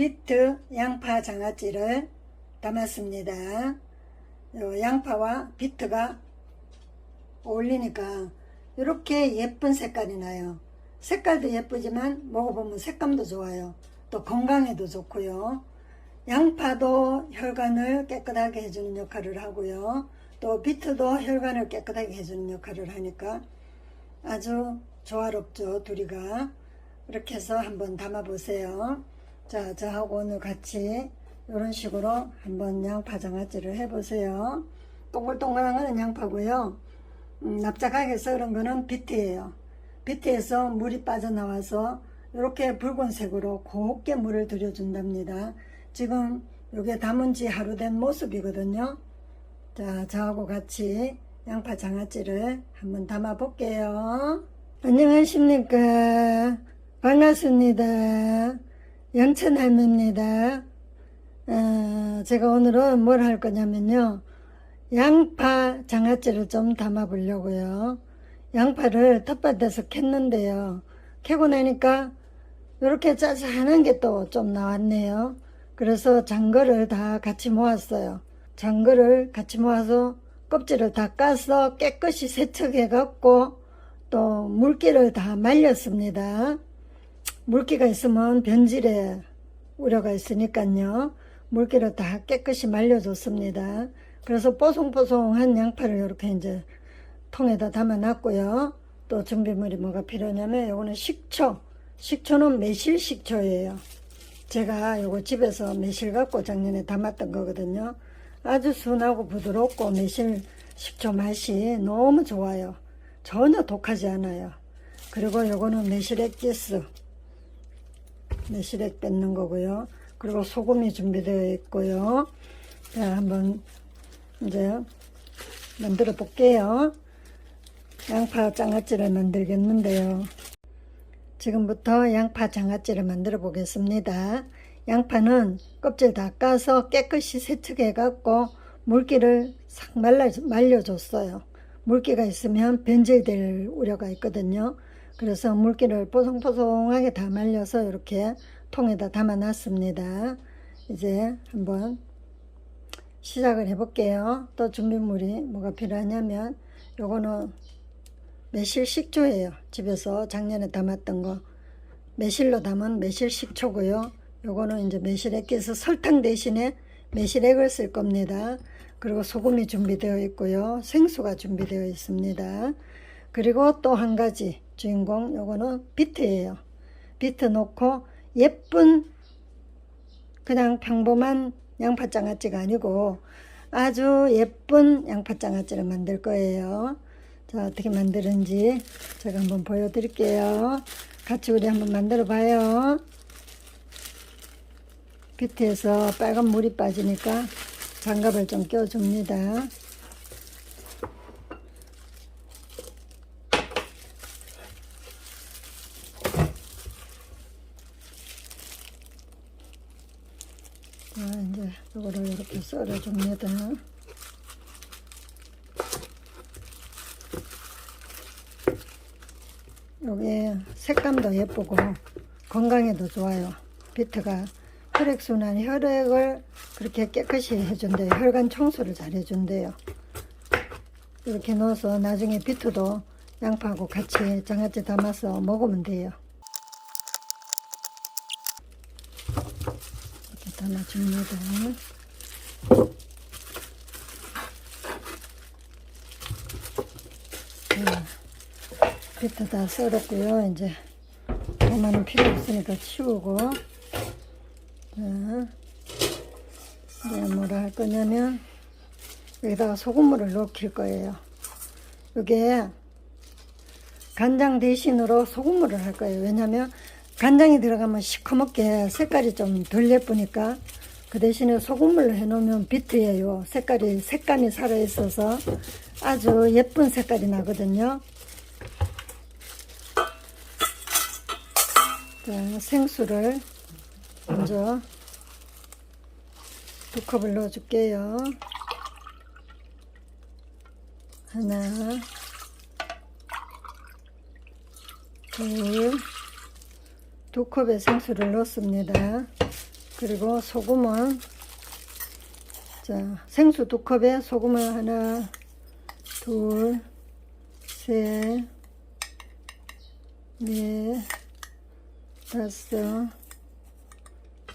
비트 양파 장아찌를 담았습니다. 요 양파와 비트가 어울리니까 이렇게 예쁜 색깔이 나요. 색깔도 예쁘지만 먹어보면 색감도 좋아요. 또 건강에도 좋고요. 양파도 혈관을 깨끗하게 해주는 역할을 하고요. 또 비트도 혈관을 깨끗하게 해주는 역할을 하니까 아주 조화롭죠, 둘이가. 이렇게 해서 한번 담아보세요. 자, 저하고 오늘 같이 이런 식으로 한번 양파 장아찌를 해보세요. 동글동글한 거는 양파고요. 음, 납작하게 썰은 거는 비트예요. 비트에서 물이 빠져나와서 이렇게 붉은색으로 곱게 물을 들여준답니다. 지금 이게 담은 지 하루 된 모습이거든요. 자, 저하고 같이 양파 장아찌를 한번 담아 볼게요. 안녕하십니까. 반갑습니다. 영천 할매입니다. 어, 제가 오늘은 뭘 할 거냐면요. 양파 장아찌를 좀 담아 보려고요. 양파를 텃밭에서 캤는데요. 캐고 나니까 이렇게 짜잔한 게 또 좀 나왔네요. 그래서 장거를 다 같이 모았어요. 장거를 같이 모아서 껍질을 다 까서 깨끗이 세척해 갖고 또 물기를 다 말렸습니다. 물기가 있으면 변질에 우려가 있으니까요. 물기를 다 깨끗이 말려줬습니다. 그래서 뽀송뽀송한 양파를 이렇게 이제 통에다 담아놨고요. 또 준비물이 뭐가 필요하냐면 이거는 식초. 식초는 매실 식초예요. 제가 요거 집에서 매실 갖고 작년에 담았던 거거든요. 아주 순하고 부드럽고 매실 식초 맛이 너무 좋아요. 전혀 독하지 않아요. 그리고 요거는 매실 액 기스. 매실액 뺏는 거고요. 그리고 소금이 준비되어 있고요. 자, 한번 이제 만들어 볼게요. 양파 장아찌를 만들겠는데요. 지금부터 양파 장아찌를 만들어 보겠습니다. 양파는 껍질 다 까서 깨끗이 세척해 갖고 물기를 싹 말려줬어요. 물기가 있으면 변질될 우려가 있거든요. 그래서 물기를 뽀송뽀송하게 다 말려서 이렇게 통에다 담아 놨습니다. 이제 한번 시작을 해 볼게요. 또 준비물이 뭐가 필요하냐면 요거는 매실 식초예요. 집에서 작년에 담았던 거. 매실로 담은 매실 식초고요. 요거는 이제 매실액 껴서 설탕 대신에 매실액을 쓸 겁니다. 그리고 소금이 준비되어 있고요. 생수가 준비되어 있습니다. 그리고 또 한 가지 주인공 요거는 비트예요. 비트 넣고 예쁜 그냥 평범한 양파장아찌가 아니고 아주 예쁜 양파장아찌를 만들 거예요. 자, 어떻게 만드는지 제가 한번 보여드릴게요. 같이 우리 한번 만들어 봐요. 비트에서 빨간 물이 빠지니까 장갑을 좀 껴줍니다. 자, 이제 이거를 이렇게 썰어줍니다. 요게 색감도 예쁘고 건강에도 좋아요. 비트가 혈액순환, 혈액을 그렇게 깨끗이 해준대요. 혈관 청소를 잘 해준대요. 이렇게 넣어서 나중에 비트도 양파하고 같이 장아찌 담아서 먹으면 돼요. 이렇게 담아줍니다. 자, 비트 다 썰었고요. 이제 도마는 필요 없으니까 치우고 자, 이제 뭐라 할 거냐면 여기다가 소금물을 넣길 거예요. 이게 간장 대신으로 소금물을 할 거예요. 왜냐면 간장이 들어가면 시커멓게 색깔이 좀 덜 예쁘니까 그 대신에 소금물을 해놓으면 비트예요. 색깔이 색감이 살아 있어서 아주 예쁜 색깔이 나거든요. 자, 생수를 먼저 두 컵을 넣어줄게요. 하나, 둘, 두 컵의 생수를 넣습니다. 그리고 소금은 자 생수 두 컵에 소금을 하나 둘 셋, 넷, 다섯,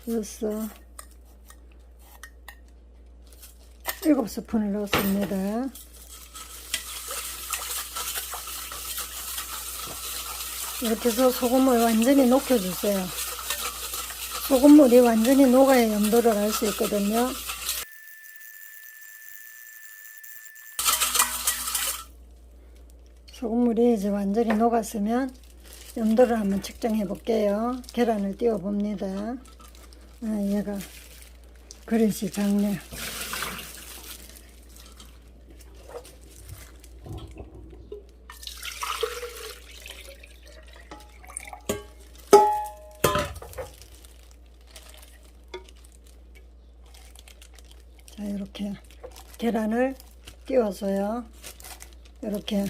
여섯, 일곱 스푼을 넣습니다. 이렇게 해서 소금을 완전히 녹여주세요. 소금물이 완전히 녹아야 염도를 알 수 있거든요. 소금물이 이제 완전히 녹았으면 염도를 한번 측정해 볼게요. 계란을 띄워 봅니다. 아, 얘가 그릇이 작네. 자, 이렇게 계란을 띄워서요. 이렇게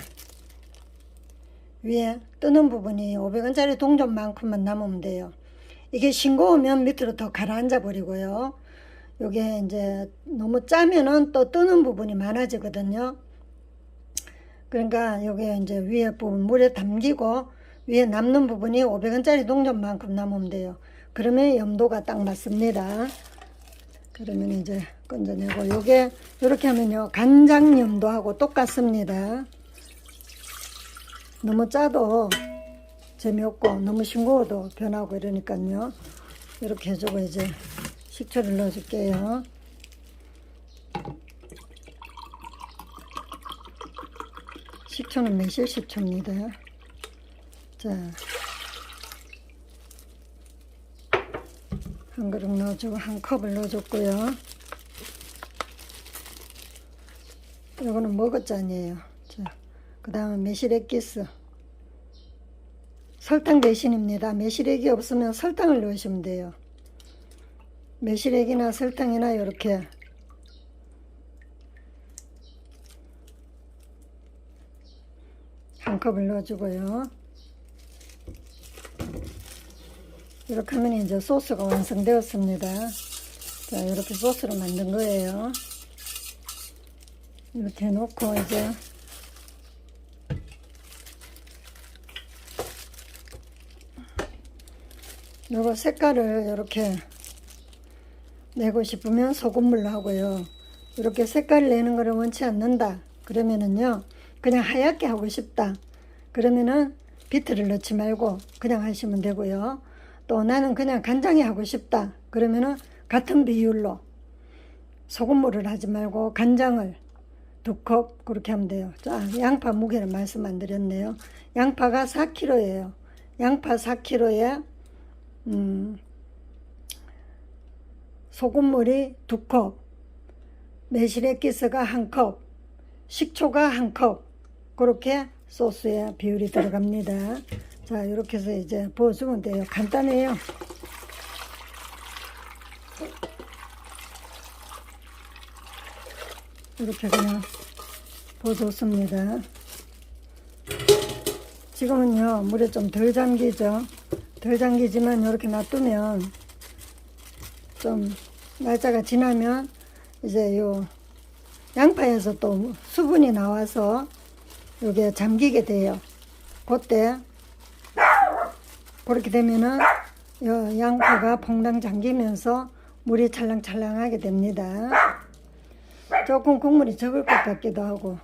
위에 뜨는 부분이 500원짜리 동전만큼만 남으면 돼요. 이게 싱거우면 밑으로 더 가라앉아 버리고요. 요게 이제 너무 짜면은 또 뜨는 부분이 많아지거든요. 그러니까 요게 이제 위에 부분 물에 담기고 위에 남는 부분이 500원짜리 동전만큼 남으면 돼요. 그러면 염도가 딱 맞습니다. 그러면 이제 건져내고 요게 이렇게 하면요 간장 염도하고 똑같습니다. 너무 짜도 재미없고 너무 싱거워도 변하고 이러니까요. 이렇게 해주고 이제 식초를 넣어줄게요. 식초는 매실 식초입니다. 자, 한 그릇 넣어주고 한 컵을 넣어줬고요. 이거는 먹었잖아요. 자, 그 다음에 매실액 기스. 설탕 대신입니다. 매실액이 없으면 설탕을 넣으시면 돼요. 매실액이나 설탕이나 이렇게 한 컵을 넣어주고요. 이렇게 하면 이제 소스가 완성되었습니다. 자, 이렇게 소스로 만든 거예요. 이렇게 놓고 이제 요거 색깔을 이렇게 내고 싶으면 소금물로 하고요. 이렇게 색깔을 내는 거를 원치 않는다. 그러면은요, 그냥 하얗게 하고 싶다. 그러면은 비트를 넣지 말고 그냥 하시면 되고요. 또 나는 그냥 간장에 하고 싶다. 그러면은 같은 비율로 소금물을 하지 말고 간장을 두 컵 그렇게 하면 돼요. 자, 양파 무게를 말씀 안 드렸네요. 양파가 4kg예요. 양파 4kg에 음, 소금물이 두 컵, 매실액기스가 한 컵, 식초가 한 컵, 그렇게 소스에 비율이 들어갑니다. 자, 이렇게 해서 이제 부어주면 돼요. 간단해요. 이렇게 그냥 부어줬습니다. 지금은요, 물에 좀 덜 잠기죠. 덜 잠기지만 이렇게 놔두면 좀 날짜가 지나면 이제 요 양파에서 또 수분이 나와서 요게 잠기게 돼요. 그때 그렇게 되면은 요 양파가 퐁당 잠기면서 물이 찰랑찰랑하게 됩니다. 조금 국물이 적을 것 같기도 하고.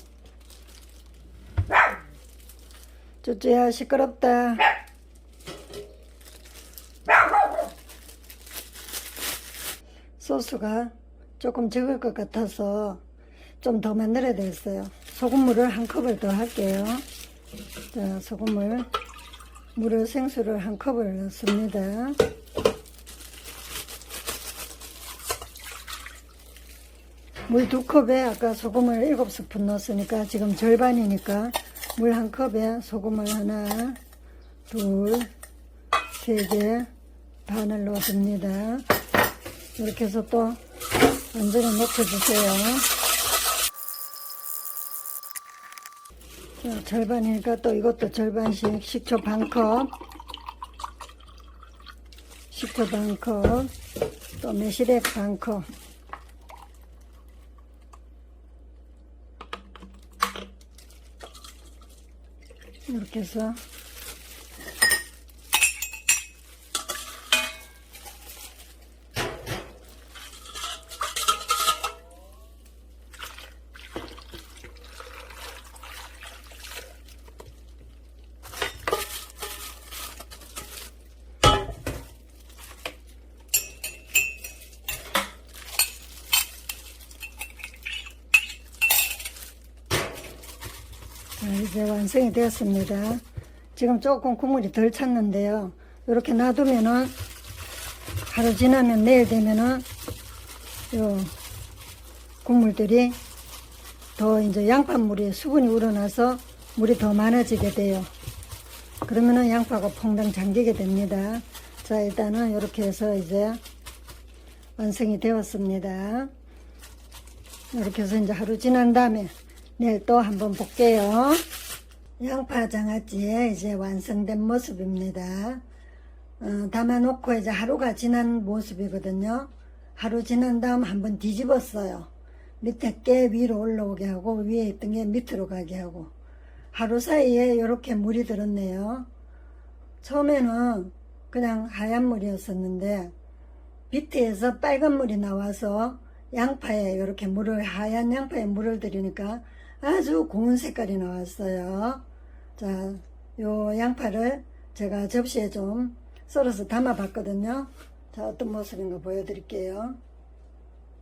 쭈쭈야 시끄럽다. 소스가 조금 적을 것 같아서 좀 더 만들어야 되겠어요. 소금물을 한 컵을 더 할게요. 자, 소금물, 물을 생수를 한 컵을 넣습니다. 물 두 컵에 아까 소금을 일곱 스푼 넣었으니까 지금 절반이니까 물 한 컵에 소금을 하나, 둘, 세 개, 반을 넣어줍니다. 이렇게 해서 또 완전히 녹여주세요. 자, 절반이니까 또 이것도 절반씩. 식초 반 컵, 식초 반컵, 또 매실액 반컵. 이렇게 해서 이제 완성이 되었습니다. 지금 조금 국물이 덜 찼는데요. 이렇게 놔두면은 하루 지나면 내일 되면은 요 국물들이 더 이제 양파물이 수분이 우러나서 물이 더 많아지게 돼요. 그러면은 양파가 퐁당 잠기게 됩니다. 자, 일단은 이렇게 해서 이제 완성이 되었습니다. 이렇게 해서 이제 하루 지난 다음에 내일 또 한번 볼게요. 양파 장아찌의 이제 완성된 모습입니다. 어, 담아놓고 이제 하루가 지난 모습이거든요. 하루 지난 다음 한번 뒤집었어요. 밑에 깨 위로 올라오게 하고 위에 있던 게 밑으로 가게 하고 하루 사이에 이렇게 물이 들었네요. 처음에는 그냥 하얀 물이었었는데 밑에서 빨간 물이 나와서 양파에 이렇게 물을 하얀 양파에 물을 들이니까 아주 고운 색깔이 나왔어요. 자, 요 양파를 제가 접시에 좀 썰어서 담아 봤거든요. 자, 어떤 모습인가 보여드릴게요.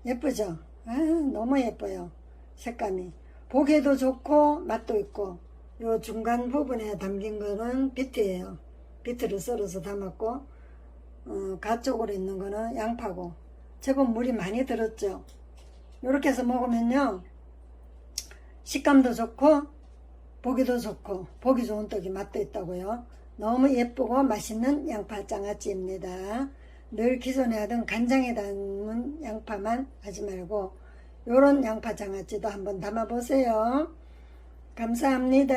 예쁘죠? 아, 너무 예뻐요. 색감이. 보기에도 좋고 맛도 있고 요 중간 부분에 담긴 거는 비트예요. 비트를 썰어서 담았고 어, 가쪽으로 있는 거는 양파고 제법 물이 많이 들었죠. 이렇게 해서 먹으면요 식감도 좋고 보기도 좋고 보기 좋은 떡이 맛도 있다고요. 너무 예쁘고 맛있는 양파 장아찌입니다. 늘 기존에 하던 간장에 담은 양파만 하지 말고 요런 양파 장아찌도 한번 담아 보세요. 감사합니다.